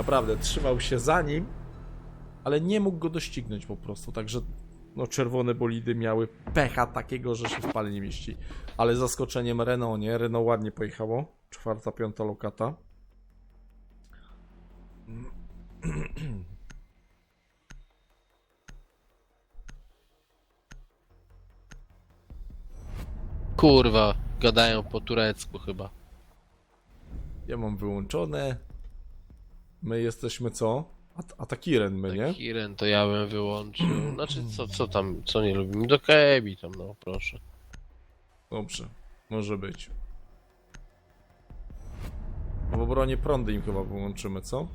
Naprawdę, trzymał się za nim, ale nie mógł go doścignąć po prostu, także no czerwone bolidy miały pecha takiego, że się w pale nie mieści. Ale zaskoczeniem Renault, nie? Renault ładnie pojechało. Czwarta, piąta lokata. Kurwa, gadają po turecku chyba. Ja mam wyłączone. My jesteśmy co? A, a Takiren my, nie? Kiren to ja bym wyłączył. Znaczy, co, co tam, co nie lubimy? Do Kebi tam, no proszę. Dobrze, może być. W obronie prądy im chyba wyłączymy, co?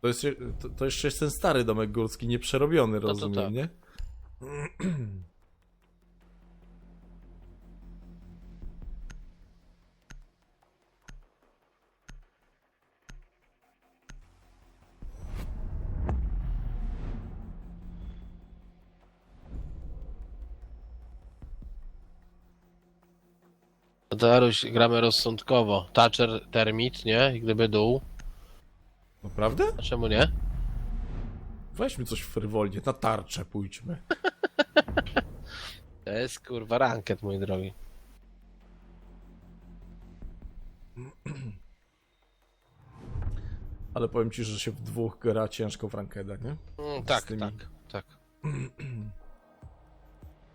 To, jest, je- to, to jeszcze jest ten stary domek górski, nieprzerobiony, to rozumiem, tak. nie? No to Aruś, gramy rozsądkowo. Thatcher, Termit, nie? I gdyby dół. Naprawdę? A czemu nie? Weźmy coś frywolnie, na tarczę pójdźmy. To jest kurwa ranket, mój drogi. Ale powiem ci, że się w dwóch gra ciężko w rankeda, nie? Mm, tak, tymi- tak, tak.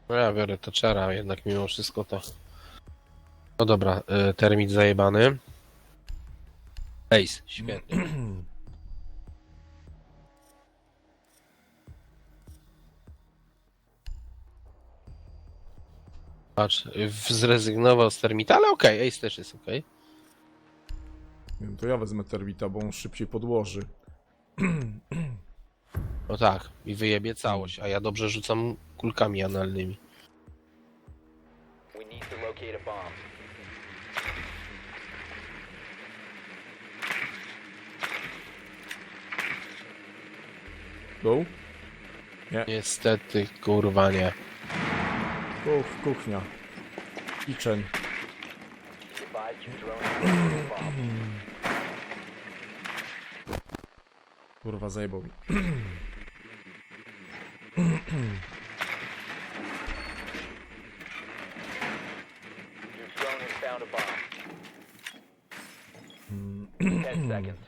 No ja biorę Thatchera, jednak mimo wszystko to. No dobra, y, termit zajebany. Ace, świetnie. Patrz, y, zrezygnował z termita, ale okej, Ace też jest okej. Nie wiem, to ja wezmę termita, bo on szybciej podłoży. No tak, i wyjebie całość, a ja dobrze rzucam kulkami analnymi. We need to locate a bomb. Go? Niestety, kurwa nie. Kuch, kuchnia. Kitchen. Kurwa, zajebał mi. Your drone has found a bomb. Ten seconds.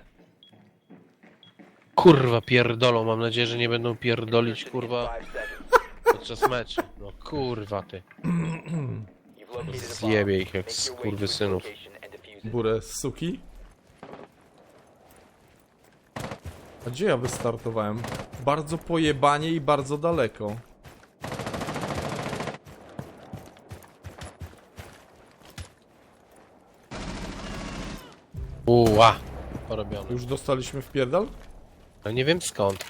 Kurwa pierdolą, mam nadzieję, że nie będą pierdolić kurwa podczas meczu. No kurwa ty. Zjebie ich jak skurwysynów. Burę z suki. A gdzie ja wystartowałem? Bardzo pojebanie i bardzo daleko. Uła. Porobione. Już dostaliśmy w pierdal? No nie wiem skąd.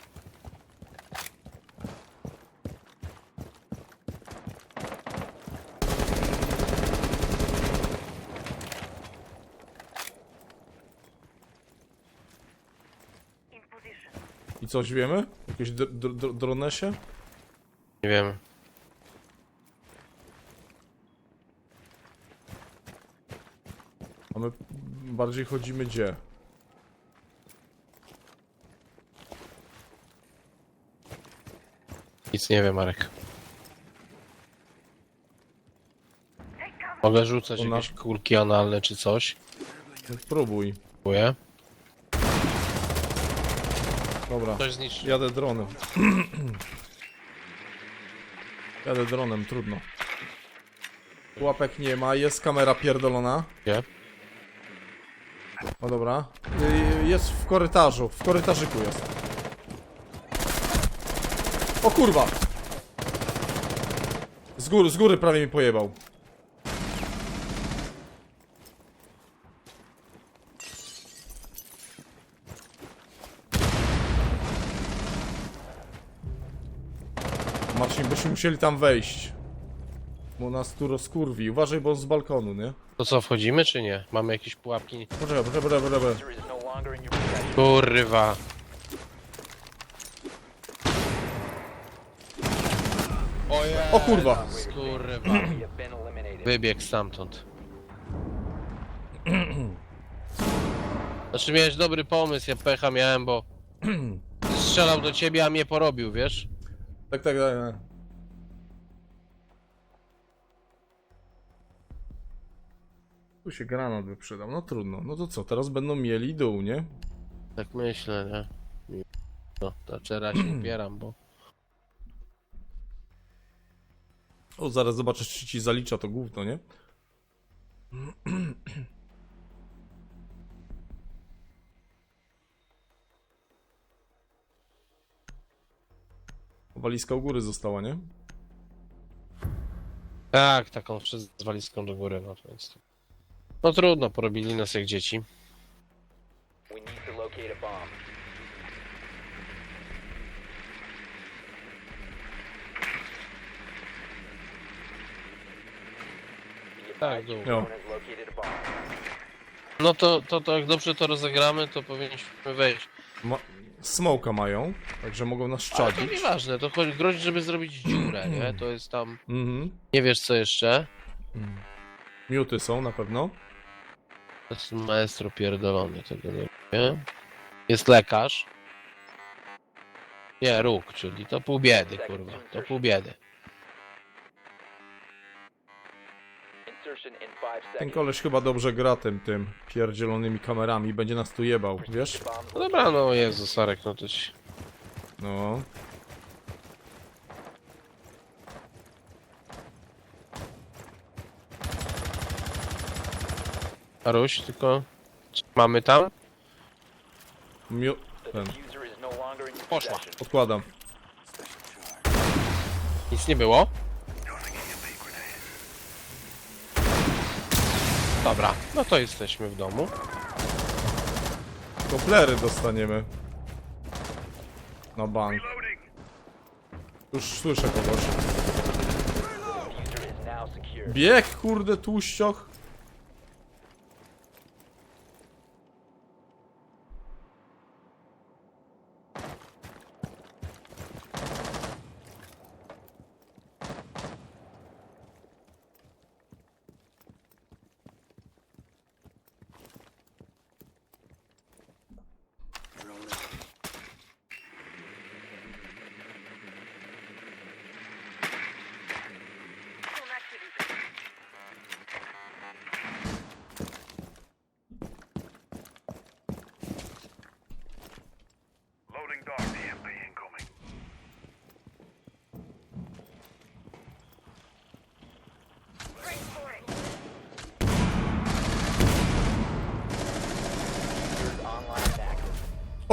I coś wiemy? Jakieś dr dr dr dronesie? Nie wiem. A my bardziej chodzimy gdzie? Nic nie wiem, Marek. Mogę rzucać Ona- jakieś kulki analne czy coś. No, Spróbuj. Dziękuję. Dobra, Coś zniszczy. jadę dronem. jadę dronem, trudno. Łapek nie ma, jest kamera pierdolona. Gdzie? O dobra. Y, Jest w korytarzu, w korytarzyku jest. O kurwa! Z góry, z góry prawie mi pojebał. Marcin, byśmy musieli tam wejść. Bo nas tu rozkurwi. Uważaj, bo on z balkonu, nie? To co, wchodzimy czy nie? Mamy jakieś pułapki? Poczekaj, poczekaj, poczekaj, poczekaj. No. Kurwa. O kurwa! Kurwa. Wybieg stamtąd. Znaczy miałeś dobry pomysł, ja pecha miałem, bo strzelał do ciebie, a mnie porobił, wiesz? Tak, tak, tak. tak. Tu się granat by przydał. No trudno. No to co, teraz będą mieli dół, nie? Tak myślę, nie? No, to czera się upieram, bo... O, zaraz zobaczysz, czy ci zalicza to gówno, nie? Walizka u góry została, nie? Tak, taką z walizką do góry, no to jest... No trudno, porobili nas jak dzieci. We need to locate a bomb. A bomb. No to, to, to jak dobrze to rozegramy, to powinniśmy wejść. Ma... Smoka mają, także mogą nas Ale to szczadzić. nieważne, to chodzi, grozi, żeby zrobić dziurę, nie? To jest tam... Mhm. Nie wiesz co jeszcze? Miuty są na pewno. To jest maestro pierdolony, tego nie wiem. Jest lekarz. Nie, róg, czyli to pół biedy, kurwa. To pół biedy. Ten koleś chyba dobrze gra tym, tym pierdzielonymi kamerami. Będzie nas tu jebał, wiesz? No dobra, no Jezu, Sarek, no to ci... No. Aruś, tylko... co Mamy tam? Miu... Ten. no Poszła. Odkładam. Nic nie było? Dobra, no to jesteśmy w domu. Koplery dostaniemy. Na bank. Już słyszę kogoś. Bieg, kurde, tłuścioch.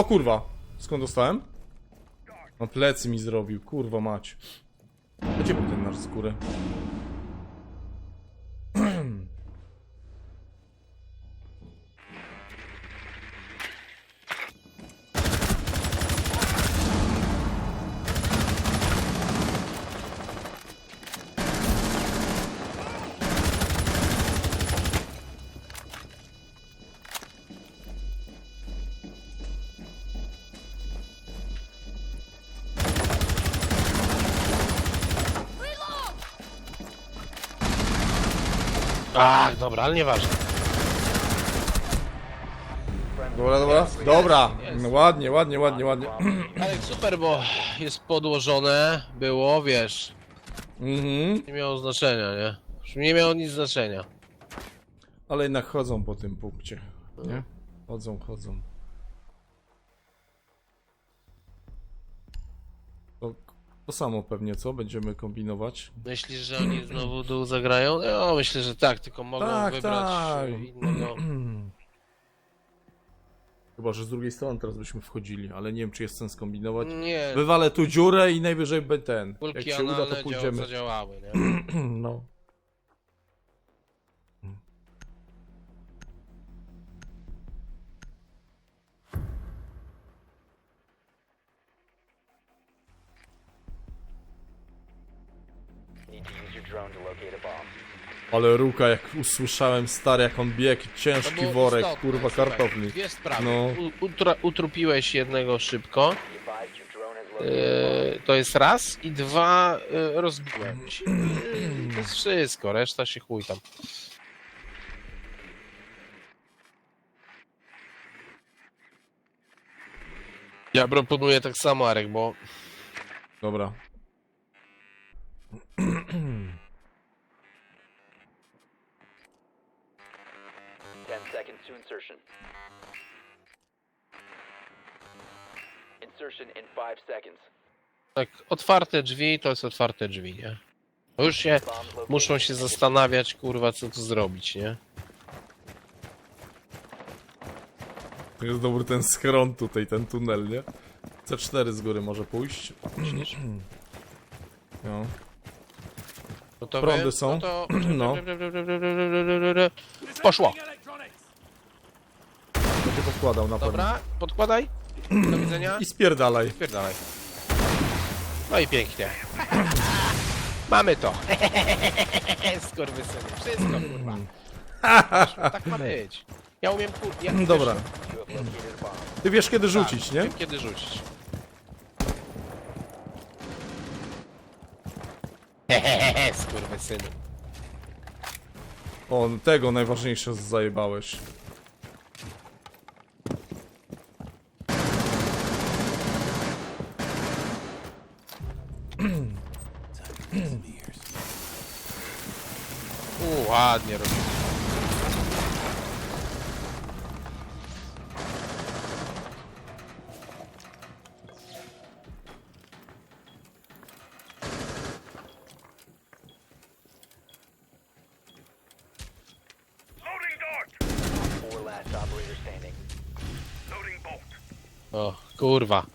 Kurwa. Skąd dostałem? No plecy mi zrobił, kurwa mać. Gdzie był ten nasz z góry? Ach, dobra, ale nieważne. Dobra, dobra. Dobra. No, ładnie, ładnie, ładnie, ładnie. Ale super, bo jest podłożone, było, wiesz, Mhm. nie miało znaczenia, nie? Już nie miało nic znaczenia. Ale jednak chodzą po tym punkcie. Nie? Chodzą, chodzą. To, to samo pewnie, co? Będziemy kombinować. Myślisz, że oni znowu dół zagrają? No, myślę, że tak, tylko mogą Tak, wybrać tak. innego. Chyba, że z drugiej strony teraz byśmy wchodzili, ale nie wiem, czy jest sens kombinować. Nie, Wywalę tu dziurę i najwyżej by ten. Jak kulki się uda, to analne dział, pójdziemy. zadziałały, nie? No. Ale Ruka, jak usłyszałem stary, jak on biegł, To ciężki było worek, istotne, kurwa, słuchaj, kartofli. Dwie sprawy. No. U, utra, utrupiłeś jednego szybko, e, to jest raz, i dwa, e, rozbiłem ci. E, To jest wszystko, reszta się chuj tam. Ja proponuję tak samo, Arek, bo Dobra. Insertion in five seconds. tak otwarte drzwi to jest otwarte drzwi, nie? To już się muszą się zastanawiać, kurwa, co tu zrobić, nie? To jest dobry ten schron tutaj, ten tunel, nie? C4 z góry może pójść. No. Gotowe? Prądy są? No to... No. Poszło! Będzie podkładał na pewno. Dobra, podkładaj. Do widzenia. I spierdalaj. Spierdalaj. No i pięknie. Mamy to. Skurwysyny. Wszystko, kurwa. Tak ma być. Ja umiem, kur... Ja, Dobra. Ty wiesz kiedy rzucić, nie? Wiem, kiedy rzucić. Hehehe, skurwysyny. O, tego najważniejsze zajebałeś. U, ładnie robisz. Four last operator standing. O, kurwa.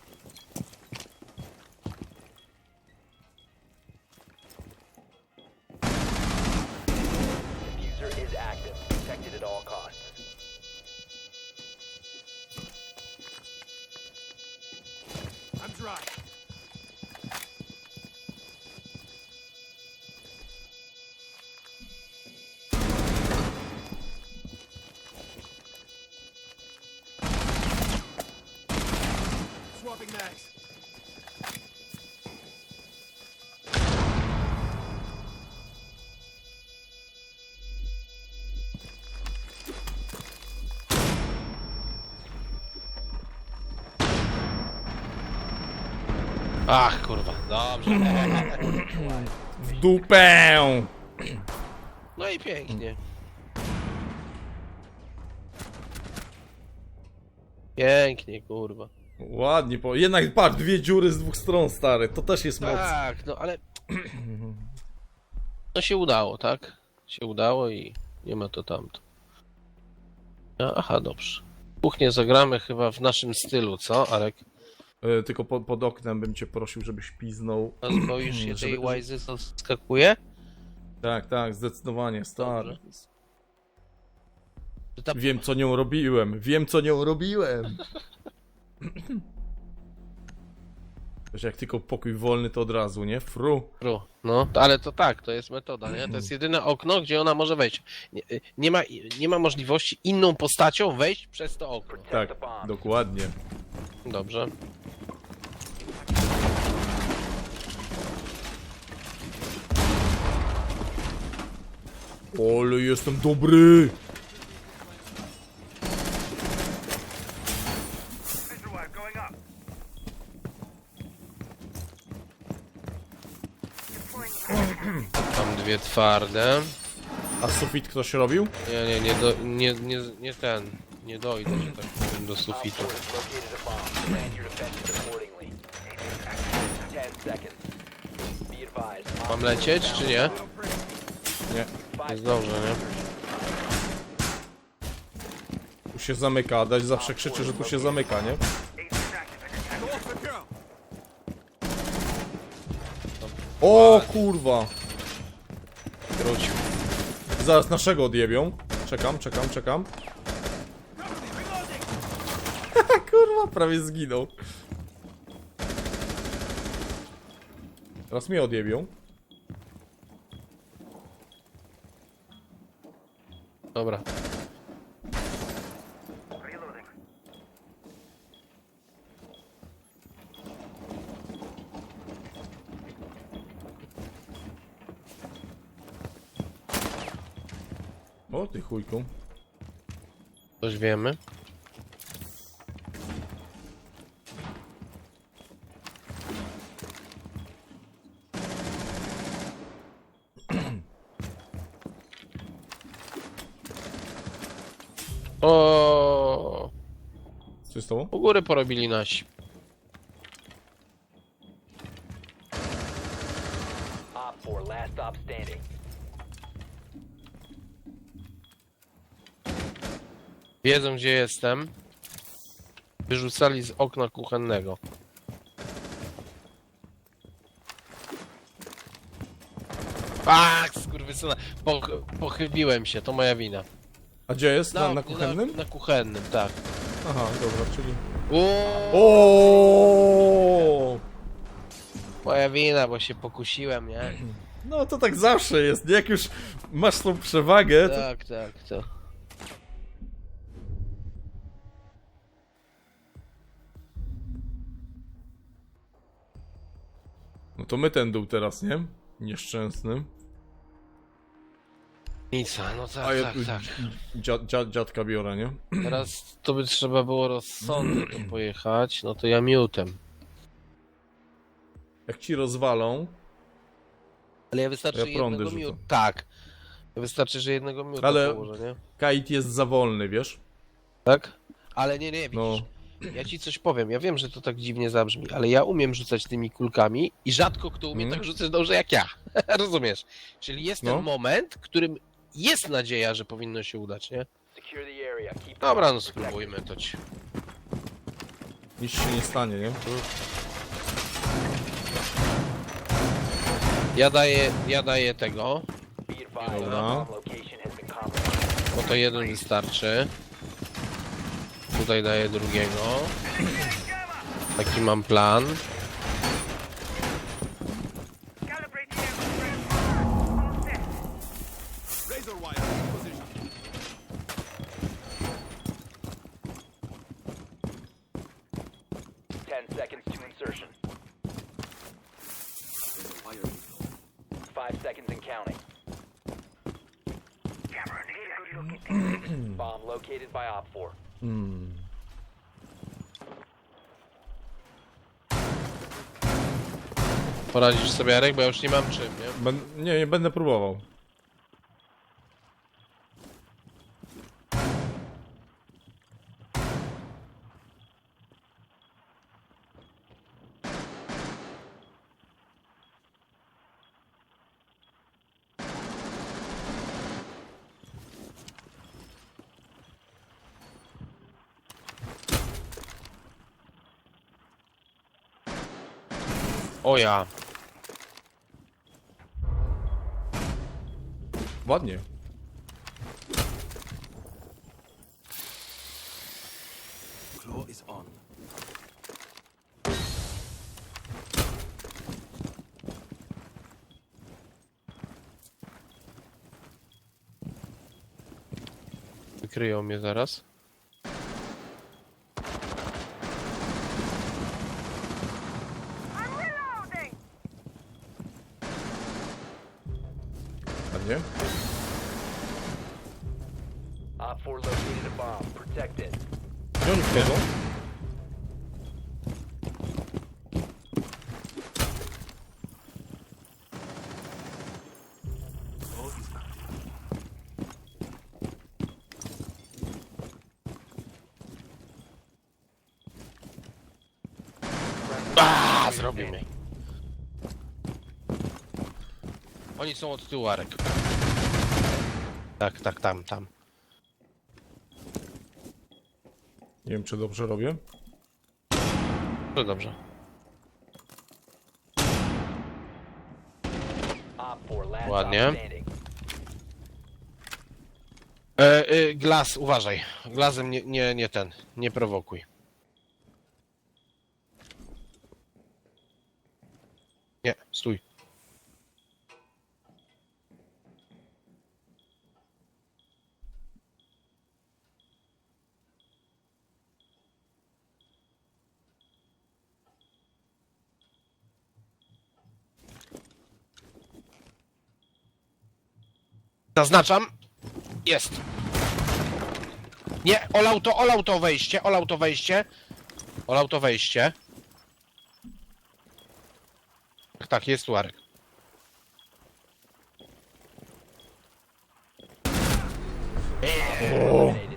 Swapping mags. Ach, kurwa. Dobrze. W dupę! No i pięknie. Pięknie, kurwa. Ładnie, po... jednak patrz, dwie dziury z dwóch stron, stary. To też jest moc. Tak, no ale... No się udało, tak? Się udało i nie ma to tamto. No, aha, dobrze. Kuchnię zagramy chyba w naszym stylu, co, Arek? E, tylko po, pod oknem bym cię prosił, żebyś piznął. A boisz się tej Żeby- łajzy, co skakuje? Tak, tak, zdecydowanie, stary. Czy ta... Wiem, co nią robiłem. Wiem, co nią robiłem. Wiesz, jak tylko pokój wolny, to od razu, nie? Fru. Ru. No, ale to tak, to jest metoda, nie? To jest jedyne okno, gdzie ona może wejść. Nie, nie, ma, nie ma możliwości inną postacią wejść przez to okno. Tak, dokładnie. Dobrze. Ale jestem dobry! Dwie twarde. A sufit ktoś robił? Nie, nie, nie, do, nie, nie, nie ten. Nie dojdę, że tak powiem, do sufitu. 4 has located a bomb. Plan your defenses accordingly. Ten seconds. Be advised. Mam lecieć, czy nie? Nie. Nie zdążę, nie? Tu się zamyka, Adaś zawsze krzyczy, że tu się zamyka, nie? O kurwa! Zaraz naszego odjebią. Czekam, czekam, czekam. kurwa, prawie zginął. Teraz mnie odjebią. O ty chujku. Coś wiemy. O, Co z tobą? u góry porobili nasi. Wiedzą gdzie jestem. Wyrzucali z okna kuchennego. Ach, skurwysyna. Poch pochybiłem się, to moja wina. A gdzie jest? Na, na kuchennym? Na, na kuchennym, tak. Aha, dobra, czyli... O! moja wina, bo się pokusiłem, nie? No to tak zawsze jest. Jak już masz tą przewagę, to... Tak, tak, to. To my ten dół teraz, nie? Nieszczęsny. Nic, no tak, A ja tak, tu tak. dzia, dzia, dziadka biorę, nie? Teraz to by trzeba było rozsądnie tu pojechać, no to ja miutem. Jak ci rozwalą, Ale ja wystarczy Ja prądy jednego rzucam. miuta. Tak. Wystarczy, że jednego miuta Ale- położę, nie? kite jest za wolny, wiesz? Tak? Ale nie, nie, widzisz. No. Ja ci coś powiem, ja wiem, że to tak dziwnie zabrzmi, ale ja umiem rzucać tymi kulkami i rzadko kto umie Mm. tak rzucać dobrze jak ja. Rozumiesz? Czyli jest ten No. moment, w którym jest nadzieja, że powinno się udać, nie? Dobra, no spróbujmy to ci. Nic się nie stanie, nie? Ja daję, ja daję tego, Dobra. bo to jeden wystarczy. Tutaj daję drugiego. Taki mam plan. Bomb located by Op 4. Hmm. Poradzisz sobie, Jarek, bo ja już nie mam czym, nie? Ben, nie, nie będę próbował. O ja. Ładnie. Claw is on. Wykryją mnie zaraz. Op 4 located a bomb. Protect it. Gdzie oni wchodzą? A, mnie. Oni są od tyłu, Arek. Tak, tak, tam, tam. Nie wiem, czy dobrze robię. No dobrze. Op 4 last Ładnie. E, e, glas, uważaj. Glasem nie, nie, nie ten. Nie prowokuj. Nie, stój. Zaznaczam. Jest. Nie, olał to, olał to wejście, olał to wejście. Olał to wejście. Tak, jest tu Arek. Eliminated.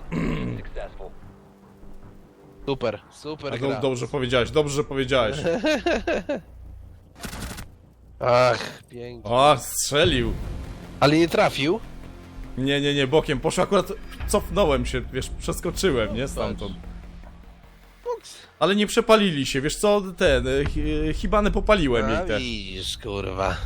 Super, super gra. do, dobrze powiedziałeś, dobrze powiedziałeś. Ach, pięknie. O, strzelił. Ale nie trafił? Nie, nie, nie, bokiem. Poszło akurat, cofnąłem się, wiesz, przeskoczyłem, nie, stamtąd. Ale nie przepalili się, wiesz co, ten, e, hi- hibany popaliłem A jej te. widzisz, kurwa.